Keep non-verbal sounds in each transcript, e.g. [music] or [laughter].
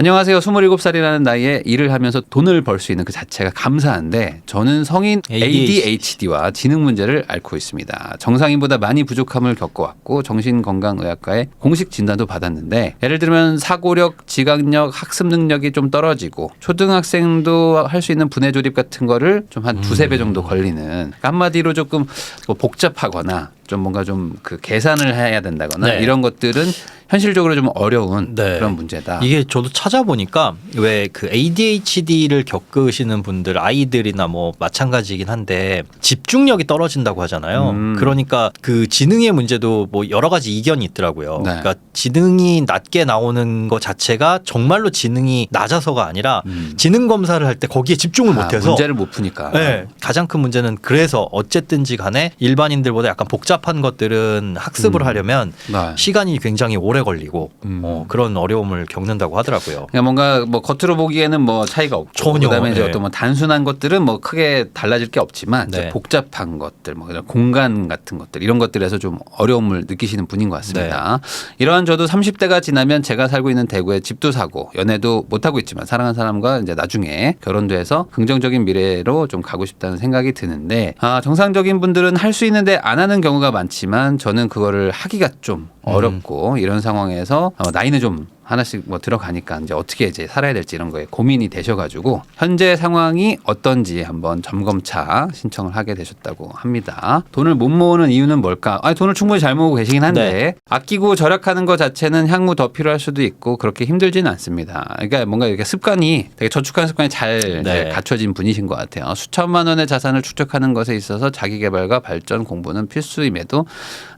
안녕하세요. 27살이라는 나이에 일을 하면서 돈을 벌 수 있는 그 자체가 감사한데 저는 성인 ADHD. ADHD와 지능 문제를 앓고 있습니다. 정상인보다 많이 부족함을 겪어왔고 정신건강의학과에 공식 진단도 받았는데 예를 들면 사고력, 지각력, 학습 능력이 좀 떨어지고 초등학생도 할 수 있는 분해 조립 같은 거를 좀 한 두세 배 정도 걸리는 그러니까 한마디로 조금 뭐 복잡하거나 좀 뭔가 좀 그 계산을 해야 된다거나 네. 이런 것들은 현실적으로 좀 어려운 네. 그런 문제다. 이게 저도 찾아보니까 왜 그 ADHD를 겪으시는 분들 아이들이나 뭐 마찬가지이긴 한데 집중력이 떨어진다고 하잖아요. 음. 그러니까 그 지능의 문제도 뭐 여러 가지 이견이 있더라고요. 네. 그러니까 지능이 낮게 나오는 것 자체가 정말로 지능이 낮아서가 아니라 음. 지능 검사를 할 때 거기에 집중을 아, 못해서 문제를 못 푸니까. 네, 가장 큰 문제는 그래서 어쨌든지 간에 일반인들보다 약간 복잡 한 것들은 학습을 음. 하려면 네. 시간이 굉장히 오래 걸리고 음. 어, 그런 어려움을 겪는다고 하더라고요. 그냥 뭔가 뭐 겉으로 보기에는 뭐 차이가 없고 전혀, 그다음에 이제 네. 어떤 뭐 단순한 것들은 뭐 크게 달라질 게 없지만 네. 복잡한 것들 뭐 공간 같은 것들 이런 것들에서 좀 어려움을 느끼시는 분인 것 같습니다. 네. 이러한 저도 30대가 지나면 제가 살고 있는 대구에 집도 사고 연애도 못 하고 있지만 사랑하는 사람과 이제 나중에 결혼도 해서 긍정적인 미래로 좀 가고 싶다는 생각이 드는데 아 정상적인 분들은 할 수 있는데 안 하는 경우가 많지만 저는 그거를 하기가 좀 음. 어렵고 이런 상황에서 어, 나이는 좀 하나씩 뭐 들어가니까 이제 어떻게 이제 살아야 될지 이런 거에 고민이 되셔가지고 현재 상황이 어떤지 한번 점검차 신청을 하게 되셨다고 합니다. 돈을 못 모으는 이유는 뭘까? 아, 돈을 충분히 잘 모으고 계시긴 한데 네. 아끼고 절약하는 것 자체는 향후 더 필요할 수도 있고 그렇게 힘들지는 않습니다. 그러니까 뭔가 이렇게 습관이 되게 저축하는 습관이 잘 네. 갖춰진 분이신 것 같아요. 수천만 원의 자산을 축적하는 것에 있어서 자기 개발과 발전 공부는 필수임에도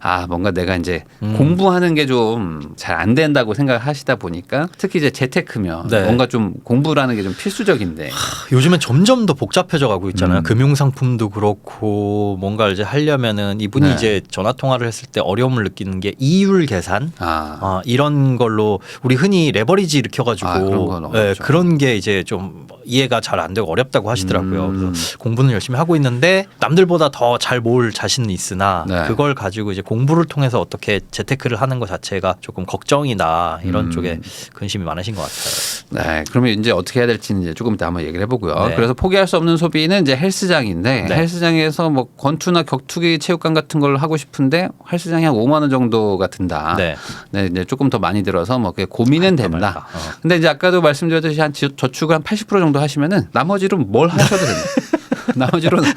아 뭔가 내가 이제 음. 공부하는 게 좀 잘 안 된다고 생각하시다 보니까 특히 이제 재테크면 네. 뭔가 좀 공부라는 게 좀 필수적인데 요즘엔 점점 더 복잡해져 가고 있잖아요. 음. 금융 상품도 그렇고 뭔가 이제 하려면은 이분이 네. 이제 전화 통화를 했을 때 어려움을 느끼는 게 이율 계산 아, 아, 이런 걸로 우리 흔히 레버리지 일으켜 가지고 아, 그런 건 예. 그런 게 이제 좀 이해가 잘 안 되고 어렵다고 하시더라고요. 음. 그래서 공부는 열심히 하고 있는데 남들보다 더 잘 모을 자신은 있으나 네. 그걸 가지고 이제 공부를 통해서 어떻게 재테크를 하는 것 자체가 조금 걱정이나 이런 음. 쪽에 근심이 많으신 것 같아요. 네. 그러면 이제 어떻게 해야 될지는 이제 조금 이따 한번 얘기를 해보고요. 네. 그래서 포기할 수 없는 소비는 이제 헬스장인데 네. 헬스장에서 뭐 권투나 격투기 체육관 같은 걸 하고 싶은데 헬스장이 한 5만 원 정도가 든다. 네. 네, 이제 조금 더 많이 들어서 뭐 그게 고민은 할까 된다. 말까. 어. 근데 이제 아까도 말씀드렸듯이 한 지- 저축을 한 80% 정도 하시면은 나머지로 뭘 하셔도 됩니다. [laughs] [laughs] 나머지로는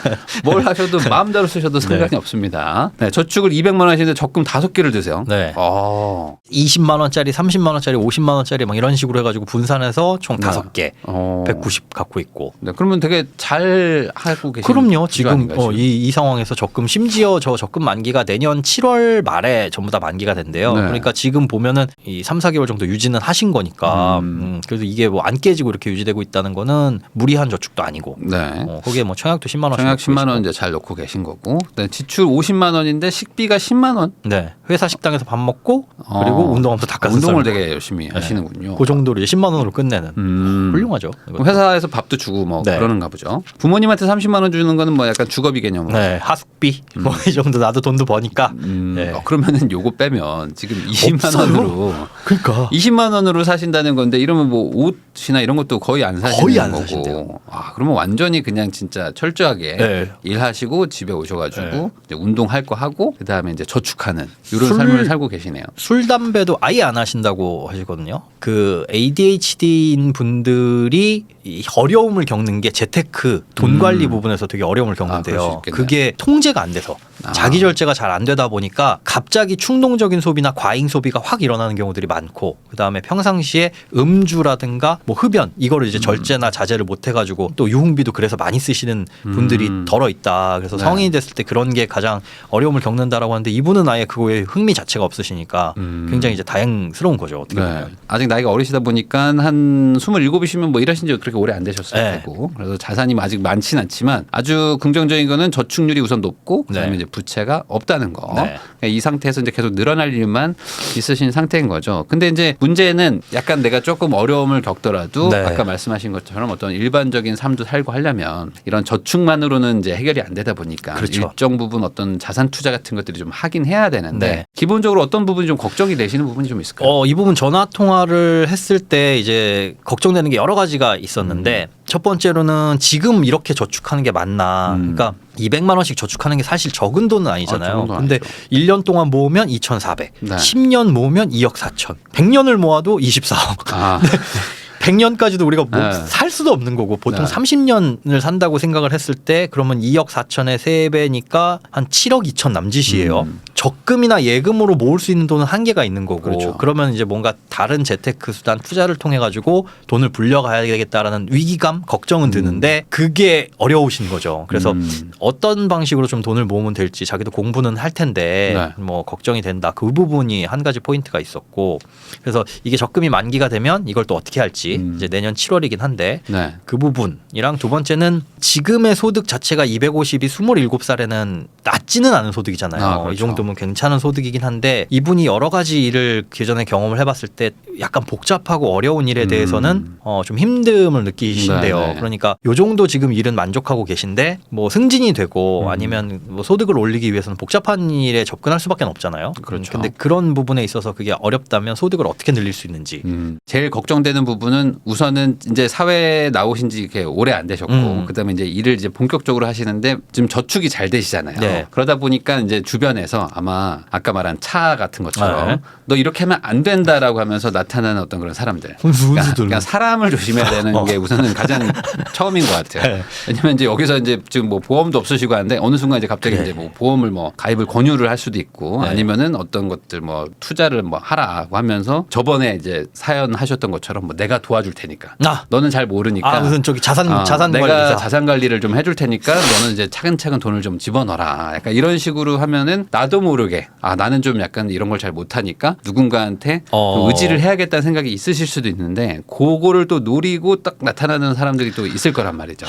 뭘 하셔도 마음대로 쓰셔도 상관이 네. 없습니다. 네, 저축을 200만 원 하시는데 적금 다섯 개를 드세요. 네. 어. 20만 원짜리, 30만 원짜리, 50만 원짜리 막 이런 식으로 해가지고 분산해서 총 네. 다섯 개, 어. 190 갖고 있고. 네, 그러면 되게 잘 하고 계시는 그럼요. 지금 어, 이, 이 상황에서 적금 심지어 저 적금 만기가 내년 7월 말에 전부 다 만기가 된대요. 네. 그러니까 지금 보면은 이 3, 4개월 정도 유지는 하신 거니까 음. 음, 그래서 이게 뭐 안 깨지고 이렇게 유지되고 있다는 거는 무리한 저축도 아니고 네. 어, 거기에 뭐 청약도 10만 원씩 청약 넣고 10만 원. 이제 잘 넣고 계신 거고, 네, 지출 50만 원인데 식비가 10만 원. 네. 회사 식당에서 밥 먹고 그리고 어. 운동하면서 닭가슴살 운동을. 되게 열심히 하시는군요. 그 정도로 이제 10만 원으로 끝내는 음. 훌륭하죠. 그럼 회사에서 밥도 주고 뭐 네. 그러는가 보죠. 부모님한테 30만 원 주는 거는 뭐 약간 주거비 개념으로. 네, 하숙비 뭐이 정도 나도 돈도 버니까. 음, 네. 어, 그러면은 요거 빼면 지금 20만 없어요? 원으로 그러니까 20만 원으로 사신다는 건데 이러면 뭐 옷이나 이런 것도 거의 안 사시는 거의 안 거고. 사신대요. 아, 그러면 완전히 그냥 진짜 철저하게 네. 일하시고 집에 오셔가지고 네. 운동할 거 하고 그 다음에 이제 저축하는 이런 술- 삶을 살고 계시네요. 술 담배도 아예 안 하신다고 하시거든요. 그 ADHD인 분들이 이 어려움을 겪는 게 재테크 돈 음. 관리 부분에서 되게 어려움을 수 겪는데요. 있겠네요. 그게 통제가 안 돼서 아. 자기 절제가 잘 안 되다 보니까 갑자기 충동적인 소비나 과잉 소비가 확 일어나는 경우들이 많고 그 다음에 평상시에 음주라든가 뭐 흡연 이거를 음. 이제 절제나 자제를 못 해가지고 또 유흥비도 그래서 많이 쓰시는 분들이 음. 덜어 있다. 그래서 네. 성인이 됐을 때 그런 게 가장 어려움을 겪는다라고 하는데 이분은 아예 그거에 흥미 자체가 없으시니까 음. 굉장히 이제 다행스러운 거죠. 어떻게 네. 보면. 아직 나이가 어리시다 보니까 한 27이시면 뭐 일하신 지 그렇게 오래 안 되셨을 네. 테고 그래서 자산이 아직 많진 않지만 아주 긍정적인 거는 저축률이 우선 높고 그다음에 네. 이제 부채가 없다는 거. 네. 그러니까 이 상태에서 이제 계속 늘어날 일만 있으신 상태인 거죠. 근데 이제 문제는 약간 내가 조금 어려움을 겪더라도 네. 아까 말씀하신 것처럼 어떤 일반적인 삶도 살고 하려면 이런 저축만으로는 이제 해결이 안 되다 보니까 그렇죠. 일정 부분 어떤 자산 투자 같은 것들이 좀 하긴 해야 되는데 네. 기본적으로 어떤 부분이 좀 걱정이 되시는 부분이 좀 있을까요? 어, 이 부분 전화 통화를 했을 때 이제 걱정되는 게 여러 가지가 있었는데 첫 번째로는 지금 이렇게 저축하는 게 맞나. 음. 그러니까 200만 원씩 저축하는 게 사실 적은 돈은 아, 아니잖아요. 적은 돈 근데 아니죠. 1년 동안 모으면 2,400. 네. 10년 모으면 2억 4천. 100년을 모아도 24억. 아, [laughs] 100년까지도 우리가 뭐 네. 살 수도 없는 거고 보통 네. 30년을 산다고 생각을 했을 때 그러면 2억 4천의 3배니까 한 7억 2천 남짓이에요. 음. 적금이나 예금으로 모을 수 있는 돈은 한계가 있는 거고 그렇죠. 그러면 이제 뭔가 다른 재테크 수단 투자를 통해 가지고 돈을 불려가야 되겠다라는 위기감 걱정은 드는데 그게 어려우신 거죠. 그래서 음. 어떤 방식으로 좀 돈을 모으면 될지 자기도 공부는 할 텐데 네. 뭐 걱정이 된다. 그 부분이 한 가지 포인트가 있었고 그래서 이게 적금이 만기가 되면 이걸 또 어떻게 할지 음. 이제 내년 7월이긴 한데 네. 그 부분이랑 두 번째는 지금의 소득 자체가 250이 27살에는 낮지는 않은 소득이잖아요. 아, 그렇죠. 이 정도 면 괜찮은 소득이긴 한데 이분이 여러 가지 일을 기존에 경험을 해봤을 때 약간 복잡하고 어려운 일에 음. 대해서는 어, 좀 힘듦을 느끼신대요. 네, 네. 그러니까 요 정도 지금 일은 만족하고 계신데 뭐 승진이 되고 음. 아니면 뭐 소득을 올리기 위해서는 복잡한 일에 접근할 수밖에 없잖아요. 그렇죠. 근데 그런 부분에 있어서 그게 어렵다면 소득을 어떻게 늘릴 수 있는지. 음, 제일 걱정되는 부분은 우선은 이제 사회에 나오신 지 이렇게 오래 안 되셨고 음. 그다음에 이제 일을 이제 본격적으로 하시는데 지금 저축이 잘 되시잖아요. 네. 그러다 보니까 이제 주변에서 아마 아까 말한 차 같은 것처럼 네. 너 이렇게 하면 안 된다라고 하면서 나타나는 어떤 그런 사람들. 그러니까, 그러니까 사람을 조심해야 되는 어. 게 우선은 가장 [laughs] 처음인 것 같아요. 네. 왜냐면 이제 여기서 이제 지금 뭐 보험도 없으시고 하는데 어느 순간 이제 갑자기 그래. 이제 뭐 보험을 뭐 가입을 권유를 할 수도 있고 네. 아니면은 어떤 것들 뭐 투자를 뭐 하라고 하면서 저번에 이제 사연 하셨던 것처럼 뭐 내가 도와줄 테니까 아, 너는 잘 모르니까 아 무슨 저기 자산 어, 자산 내가 관리사. 자산 관리를 좀 해줄 테니까 너는 이제 차근차근 돈을 좀 집어넣어라. 약간 이런 식으로 하면은 나도 모르게 아 나는 좀 약간 이런 걸 잘 못하니까 누군가한테 어. 좀 의지를 해야겠다는 생각이 있으실 수도 있는데 그거를 또 노리고 딱 나타나는 사람들이 또 있을 거란 말이죠.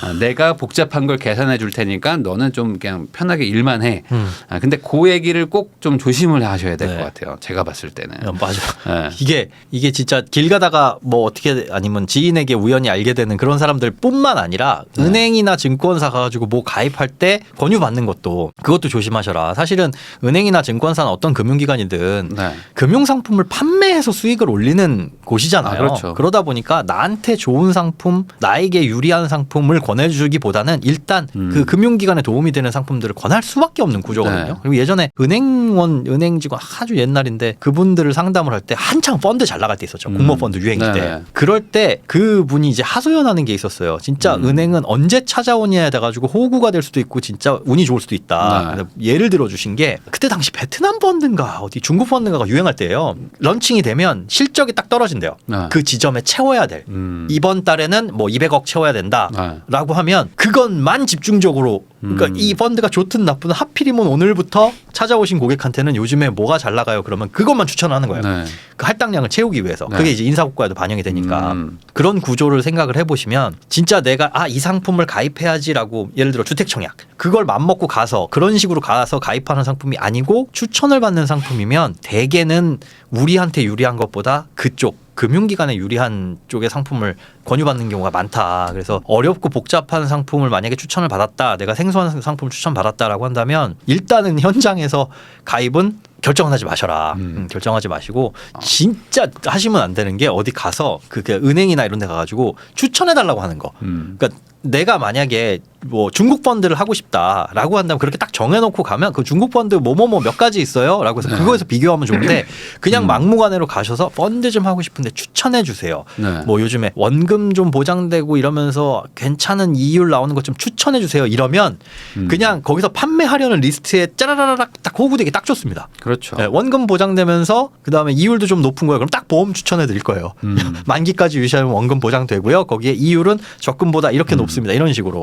아, 내가 복잡한 걸 계산해 줄 테니까 너는 좀 그냥 편하게 일만 해. 음. 아, 근데 그 얘기를 꼭 좀 조심을 하셔야 될것 네. 같아요. 제가 봤을 때는. 어, 맞아. 네. 이게 이게 진짜 길 가다가 뭐 어떻게 아니면 지인에게 우연히 알게 되는 그런 사람들뿐만 아니라 네. 은행이나 증권사 가가지고 뭐 가입할 때 권유 받는 것도 그것도 조심하셔라. 사실은 은행이나 증권사는 어떤 금융기관이든 네. 금융 상품을 판매해서 수익을 올리는 곳이잖아요. 아, 그렇죠. 러다 보니까 나한테 좋은 상품, 나에게 유리한 상품을 권해주기보다는 일단 음. 그 금융기관에 도움이 되는 상품들을 권할 수밖에 없는 구조거든요. 네. 그리고 예전에 은행원, 은행 직원 아주 옛날인데 그분들을 상담을 할 때 한창 펀드 잘 나갈 때 있었죠. 음. 공모펀드 유행 때. 네. 그럴 때 그분이 이제 하소연하는 게 있었어요. 진짜 음. 은행은 언제 찾아오냐에 돼가지고 호구가 될 수도 있고 진짜 운이 좋을 수도 있다. 네. 예를 들어 주신 게 그때 당시 베트남 펀드인가 어디 중국 펀드인가가 유행할 때예요. 런칭이 되면 실적이 딱 떨어진대요. 네. 그 지점에 채워야 될. 음. 이번 달에는 뭐 200억 채워야 된다. 네. 라고 하면 그것만 집중적으로 그러니까 음. 이 펀드가 좋든 나쁘든 하필이면 오늘부터 찾아오신 고객한테는 요즘에 뭐가 잘 나가요 그러면 그것만 추천하는 거예요. 네. 그 할당량을 채우기 위해서 네. 그게 이제 인사고과에도 반영이 되니까 음. 그런 구조를 생각을 해보시면 진짜 내가 아 이 상품을 가입해야지라고 예를 들어 주택청약 그걸 맘먹고 가서 그런 식으로 가서 가입하는 상품이 아니고 추천을 받는 상품이면 대개는 우리한테 유리한 것보다 그쪽 금융기관에 유리한 쪽의 상품을 권유받는 경우가 많다. 그래서 어렵고 복잡한 상품을 만약에 추천을 받았다. 내가 생 소한 상품을 추천받았다라고 한다면 일단은 현장에서 가입은 결정은 하지 마셔라. 음. 음, 결정하지 마시고 진짜 하시면 안 되는 게 어디 가서 그 은행이나 이런 데 가가지고 추천해 달라고 하는 거. 음. 그러니까 내가 만약에 뭐 중국 펀드를 하고 싶다라고 한다면 그렇게 딱 정해놓고 가면 그 중국 펀드 뭐뭐뭐 몇 가지 있어요라고 해서 네. 그거에서 비교하면 좋은데 [laughs] 그냥 음. 막무가내로 가셔서 펀드 좀 하고 싶은데 추천해 주세요. 네. 뭐 요즘에 원금 좀 보장되고 이러면서 괜찮은 이율 나오는 것 좀 추천해 주세요. 이러면 음. 그냥 거기서 판매하려는 리스트에 짜라라락 딱 호구되기 딱 좋습니다. 그렇죠. 네, 원금 보장되면서 그 다음에 이율도 좀 높은 거예요. 그럼 딱 보험 추천해 드릴 거예요. 음. [laughs] 만기까지 유지하면 원금 보장되고요. 거기에 이율은 적금보다 이렇게 높습니다. 이런 식으로.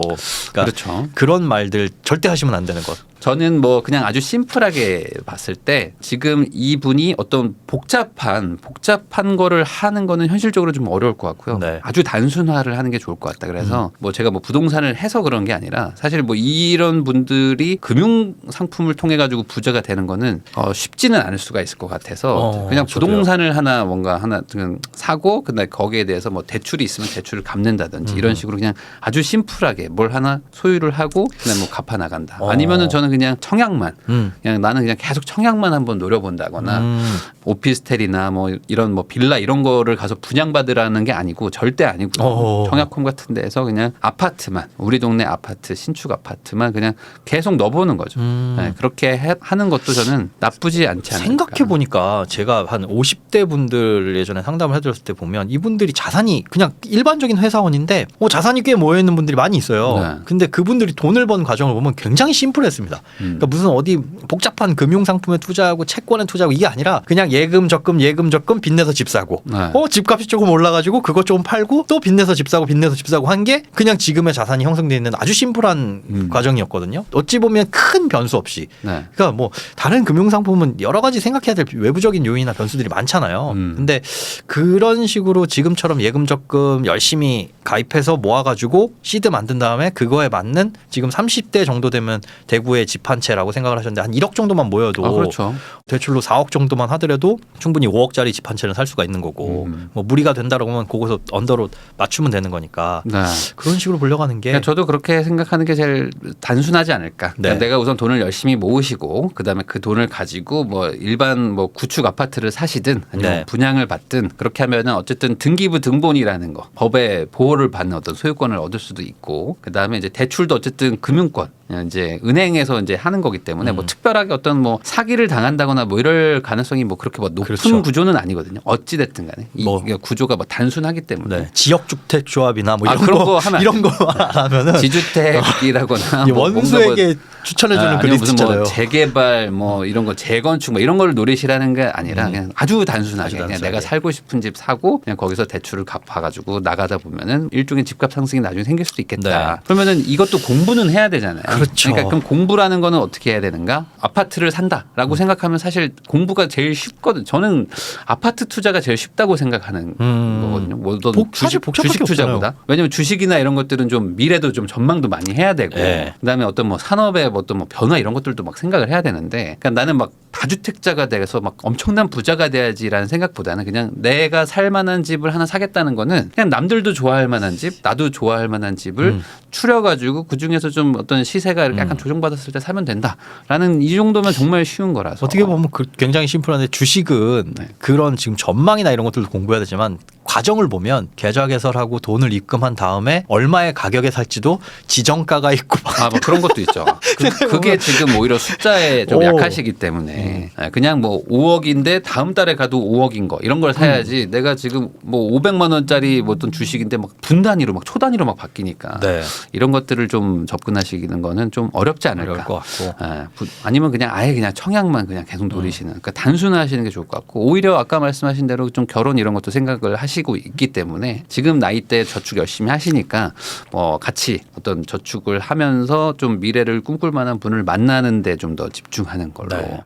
그러니까 그렇죠. 그런 말들 절대 하시면 안 되는 것. 저는 뭐 그냥 아주 심플하게 봤을 때 지금 이분이 어떤 복잡한 복잡한 거를 하는 거는 현실적으로 좀 어려울 것 같고요. 네. 아주 단순화를 하는 게 좋을 것 같다. 그래서 뭐 제가 뭐 부동산을 해서 그런 게 아니라 사실 뭐 이런 분들이 금융 상품을 통해 가지고 부자가 되는 거는 어 쉽지는 않을 수가 있을 것 같아서 어, 그냥 저도요. 부동산을 하나 뭔가 하나 그냥 사고 근데 거기에 대해서 뭐 대출이 있으면 대출을 갚는다든지 음. 이런 식으로 그냥 아주 심플하게 뭘 하나 소유를 하고 그냥 뭐 갚아 나간다. 어. 아니면은 저는 그냥 청약만 음. 그냥 나는 그냥 계속 청약만 한번 노려본다거나 음. 오피스텔이나 뭐 이런 뭐 빌라 이런 거를 가서 분양받으라는 게 아니고 절대 아니고요. 어. 청약홈 같은 데에서 그냥 아파트만 우리 동네 아파트 신축 아파트만 그냥 계속 넣어보는 거죠. 음. 네, 그렇게 해- 하는 것도 저는 나쁘지 않지 않을까. 생각해 보니까 제가 한 50대 분들 예전에 상담을 해드렸을 때 보면 이분들이 자산이 그냥 일반적인 회사원인데 어, 자산이 꽤 모여 있는 분들이 많이 있어요. 네. 근데 그분들이 돈을 버는 과정을 보면 굉장히 심플했습니다. 음. 그러니까 무슨 어디 복잡한 금융 상품에 투자하고 채권에 투자하고 이게 아니라 그냥 예금 적금 예금 적금 빚내서 집 사고 네. 어 집값이 조금 올라가지고 그것 조금 팔고 또 빚내서 집 사고 빚내서 집 사고 한 게 그냥 지금의 자산이 형성돼 있는 아주 심플한 음. 과정이었거든요. 어찌 보면 큰 변수 없이 네. 그러니까 뭐 다른 금융 상품은 여러 가지 생각해야 될 외부적인 요인이나 변수들이 많잖아요. 음. 근데 그런 식으로 지금처럼 예금 적금 열심히 가입해서 모아가지고 시드 만든 다음에 그거에 맞는 지금 30대 정도 되면 대구의 집 한 채라고 생각을 하셨는데 한 1억 정도만 모여도 아, 그렇죠. 대출로 4억 정도만 하더라도 충분히 5억짜리 집 한 채는 살 수가 있는 거고 음. 뭐 무리가 된다라고 하면 거기서 언더로 맞추면 되는 거니까 네. 그런 식으로 보려고 하는 게 그러니까 저도 그렇게 생각하는 게 제일 단순하지 않을까. 그러니까 네. 내가 우선 돈을 열심히 모으시고 그다음에 그 돈을 가지고 뭐 일반 뭐 구축 아파트를 사시든 아니면 네. 분양을 받든 그렇게 하면은 어쨌든 등기부 등본이라는 거 법의 보호를 받는 어떤 소유권을 얻을 수도 있고 그다음에 이제 대출도 어쨌든 금융권 이제 은행에서 이제 하는 거기 때문에 뭐 음. 특별하게 어떤 뭐 사기를 당한다거나 뭐 이럴 가능성이 뭐 그렇게 뭐 높은 그렇죠. 구조는 아니거든요. 어찌 됐든 간에 이 뭐. 구조가 뭐 단순하기 때문에 네. 지역 주택 조합이나 뭐 아, 이런 그런 거, 거 하면 안 이런 안 [laughs] 하면은 지주택이라거나 이뭐 원수에게 뭐 추천해 주는 아, 글이 아니면 무슨. 뭐 재개발 뭐 이런 거 재건축 뭐 이런 걸 노리시라는 게 아니라 음. 그냥 아주 단순하게 아주 그냥 단순하게. 내가 살고 싶은 집 사고 그냥 거기서 대출을 갚아 가지고 나가다 보면은 일종의 집값 상승이 나중에 생길 수도 있겠다. 네. 그러면은 이것도 공부는 해야 되잖아요. 그렇죠. 러니까 그럼 공부라 는 거는 어떻게 해야 되는가? 아파트를 산다라고 음. 생각하면 사실 공부가 제일 쉽거든. 저는 아파트 투자가 제일 쉽다고 생각하는 음. 거거든요. 뭐 복- 주식, 주식 게 없잖아요. 투자보다. 왜냐면 주식이나 이런 것들은 좀 미래도 좀 전망도 많이 해야 되고 네. 그다음에 어떤 뭐 산업의 뭐 어떤 뭐 변화 이런 것들도 막 생각을 해야 되는데 그러니까 나는 막 다주택자가 돼서 막 엄청난 부자가 돼야지라는 생각보다는 그냥 내가 살 만한 집을 하나 사겠다는 거는 그냥 남들도 좋아할 만한 집, 나도 좋아할 만한 집을 음. 추려 가지고 그 중에서 좀 어떤 시세가 이렇게 약간 음. 조정받았을 때 사면 된다라는 이 정도면 정말 쉬운 거라서 어떻게 보면 그 굉장히 심플한데 주식은 네. 그런 지금 전망이나 이런 것들도 공부해야 되지만 과정을 보면 계좌 개설하고 돈을 입금한 다음에 얼마의 가격에 살지도 지정가가 있고 막 아, 뭐 그런 것도 있죠. [laughs] 그, 그게 지금 오히려 숫자에 좀 오. 약하시기 때문에 네, 그냥 뭐 5억인데 다음 달에 가도 5억인 거 이런 걸 사야지 내가 지금 뭐 500만 원짜리 뭐 어떤 주식인데 막 분 단위로 막 초 단위로 막 바뀌니까 네. 이런 것들을 좀 접근하시는 거는 좀 어렵지 않을까. 것 같고. 예, 부- 아니면 그냥 아예 그냥 청약만 그냥 계속 노리시는 그러니까 단순화하시는 게 좋을 것 같고. 오히려 아까 말씀하신 대로 좀 결혼 이런 것도 생각을 하시고 있기 때문에 지금 나이 때 저축 열심히 하시니까 뭐 같이 어떤 저축을 하면서 좀 미래를 꿈꿀 만한 분을 만나는 데 좀 더 집중하는 걸로. 네.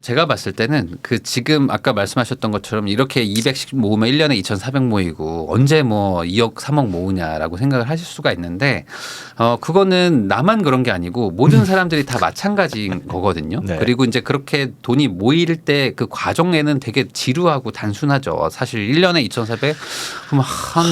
제가 봤을 때는 그 지금 아까 말씀하셨던 것처럼 이렇게 200씩 모으면 1년에 2,400 모이고 언제 뭐 2억 3억 모으냐라고 생각을 하실 수가 있는데 어 그거는 나만 그런 게 아니고 모든 사람들이 다 마찬가지인 [laughs] 거거든요. 네. 그리고 이제 그렇게 돈이 모일 때 그 과정에는 되게 지루하고 단순하죠. 사실 1년에 2,400 그럼 한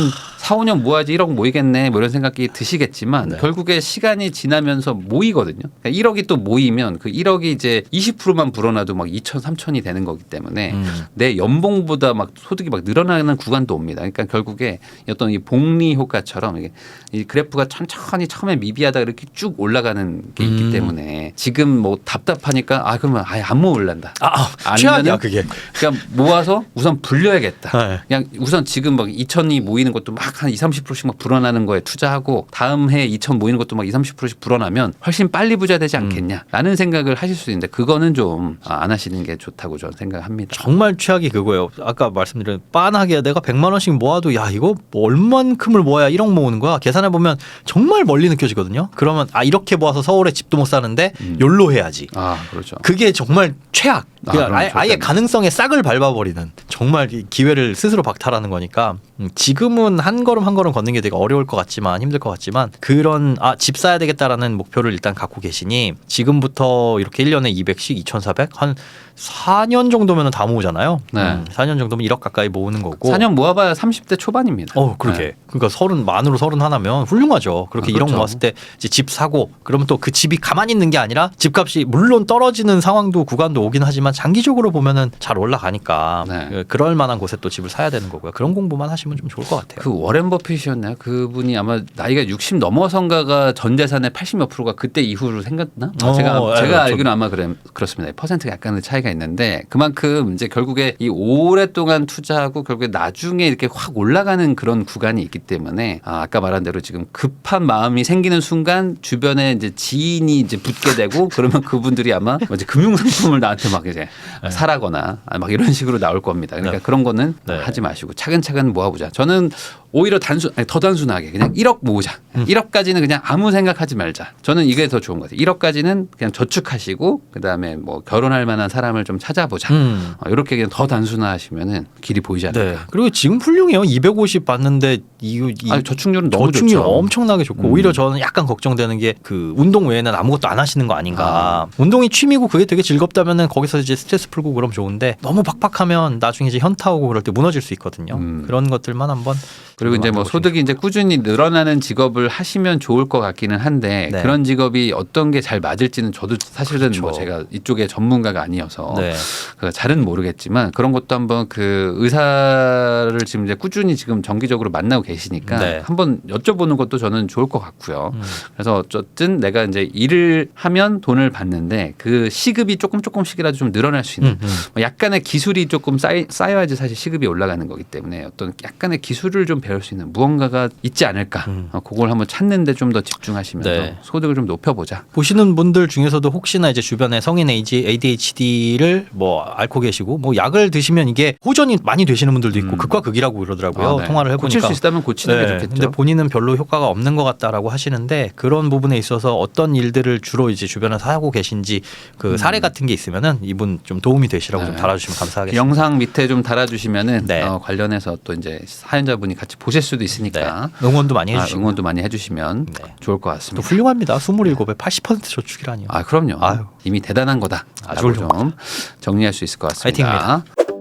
4, 5년 모아야지 1억 모이겠네 뭐 이런 생각이 드시겠지만 네. 결국에 시간이 지나면서 모이거든요. 그러니까 1억이 또 모이면 그 1억이 이제 20%만 불어나도 막 2천, 3천이 되는 거기 때문에 음. 내 연봉보다 막 소득이 막 늘어나는 구간도 옵니다. 그러니까 결국에 어떤 이 복리 효과처럼 이게 이 그래프가 천천히 처음에 미비하다 이렇게 쭉 올라가는 게 있기 음. 때문에 지금 뭐 답답하니까 아 그러면 아예 안 모을란다. 아, 아니면은 최악이야 그게. 그냥 모아서 우선 불려야겠다. 네. 그냥 우선 지금 막 2천이 모이는 것도 막딱 한 2, 30%씩 막 불어나는 거에 투자하고 다음 해 2천 모이는 것도 막 2, 30%씩 불어나면 훨씬 빨리 부자 되지 않겠냐라는 생각을 하실 수 있는데 그거는 좀 안 하시는 게 좋다고 저는 생각합니다. 정말 최악이 그거예요. 아까 말씀드린 빤하게 내가 100만 원씩 모아도 야 이거 뭐 얼만큼을 모아야 1억 모으는 거야. 계산해 보면 정말 멀리 느껴지거든요. 그러면 아 이렇게 모아서 서울에 집도 못 사는데 욜로 해야지. 아 그렇죠. 그게 정말 최악. 아, 아예, 아예. 가능성의 싹을 밟아버리는 정말 이 기회를 스스로 박탈하는 거니까 음, 지금은 한 걸음 한 걸음 걷는 게 되게 어려울 것 같지만 힘들 것 같지만 그런 아 집 사야 되겠다라는 목표를 일단 갖고 계시니 지금부터 이렇게 1년에 200씩 2,400 한 4년 정도면 다 모으잖아요. 네. 음, 4년 정도면 1억 가까이 모으는 거고. 4년 모아봐야 30대 초반입니다. 어, 그러게. 네. 그러니까 서른 만으로 서른 하나면 훌륭하죠. 그렇게 아, 일 1억 그렇죠. 모았을 때 집 사고 그러면 또 그 집이 가만히 있는 게 아니라 집값이 물론 떨어지는 상황도 구간도 오긴 하지만 장기적으로 보면은 잘 올라가니까 네. 그- 그럴 만한 곳에 또 집을 사야 되는 거고요. 그런 공부만 하시면 좀 좋을 것 같아요. 그 워렌 버핏이었나요? 그분이 아마 나이가 60 넘어선가가 전 재산의 80몇 프로가 그때 이후로 생겼나? 어, 제가 예, 제가 좀- 알기로는 아마 그래 그렇습니다. 퍼센트가 약간의 차이가 있는데 그만큼 이제 결국에 이 오랫동안 투자하고 결국에 나중에 이렇게 확 올라가는 그런 구간이 있기 때문에 아, 아까 말한 대로 지금 급한 마음이 생기는 순간 주변에 이제 지인이 이제 붙게 되고 그러면 그분들이 아마 뭐 이제 금융 상품을 나한테 막 이제 사라거나 아, 막 이런 식으로 나올 겁니다. 그러니까 네. 그런 거는 네. 하지 마시고 차근차근 모아보자. 저는 오히려 단순, 아니, 더 단순하게 그냥 1억 모으자. 음. 1억까지는 그냥 아무 생각하지 말자. 저는 이게 더 좋은 것 같아요. 1억까지는 그냥 저축하시고 그다음에 뭐 결혼할 만한 사람을 좀 찾아보자. 음. 어, 이렇게 그냥 더 단순화하시면은 길이 보이지 않을까. 네. 그리고 지금 훌륭해요. 250 받는데 이, 이 아니, 저축률은 너무 저축률 좋죠. 엄청나게 좋고 음. 오히려 저는 약간 걱정되는 게 그 운동 외에는 아무것도 안 하시는 거 아닌가. 운동이 취미고 그게 되게 즐겁다면은 거기서 이제 스트레스 풀고 그럼 좋은데 너무 팍팍하면 나중에 이제 현타 오고 그럴 때 무너질 수 있거든요. 음. 그런 것들만 한번 그리고 이제 뭐 소득이 이제 꾸준히 늘어나는 직업을 하시면 좋을 것 같기는 한데 네. 그런 직업이 어떤 게 잘 맞을지는 저도 사실은 뭐 그렇죠. 제가 이쪽에 전문가가 아니어서 네. 그 잘은 모르겠지만 그런 것도 한번 그 의사를 지금 이제 꾸준히 지금 정기적으로 만나고 계시니까 네. 한번 여쭤보는 것도 저는 좋을 것 같고요. 음. 그래서 어쨌든 내가 이제 일을 하면 돈을 받는데 그 시급이 조금 조금씩이라도 좀 늘어날 수 있는 음, 음. 뭐 약간의 기술이 조금 쌓이, 쌓여야지 사실 시급이 올라가는 거기 때문에 어떤 약간의 기술을 좀 배울 수 있는 무언가가 있지 않을까 음. 어, 그걸 한번 찾는데 좀 더 집중하시면서 네. 소득을 좀 높여보자. 보시는 분들 중에서도 혹시나 이제 주변에 성인 ADHD를 뭐 앓고 계시고 뭐 약을 드시면 이게 호전이 많이 되시는 분들도 있고 음. 극과 극이라고 그러더라고요. 아, 네. 통화를 해보니까 수 있다면 고치는 게 네, 좋겠죠. 근데 본인은 별로 효과가 없는 것 같다라고 하시는데 그런 부분에 있어서 어떤 일들을 주로 이제 주변에서 하고 계신지 그 사례 같은 게 있으면은 이분 좀 도움이 되시라고 좀 음. 네. 달아주시면 그 감사하겠습니다. 영상 밑에 좀 달아주시면은 네. 어, 관련해서 또 이제 사연자분이 같이 보실 수도 있으니까 네. 응원도 많이 아, 해주시고 응원도 많이 해주시면 네. 좋을 것또 같습니다. 훌륭합니다. 27에 80% 저축이라니요. 아 그럼요. 아유. 이미 대단한 거다. 아주 좀 정리할 수 있을 것 같습니다. 화이팅입니다.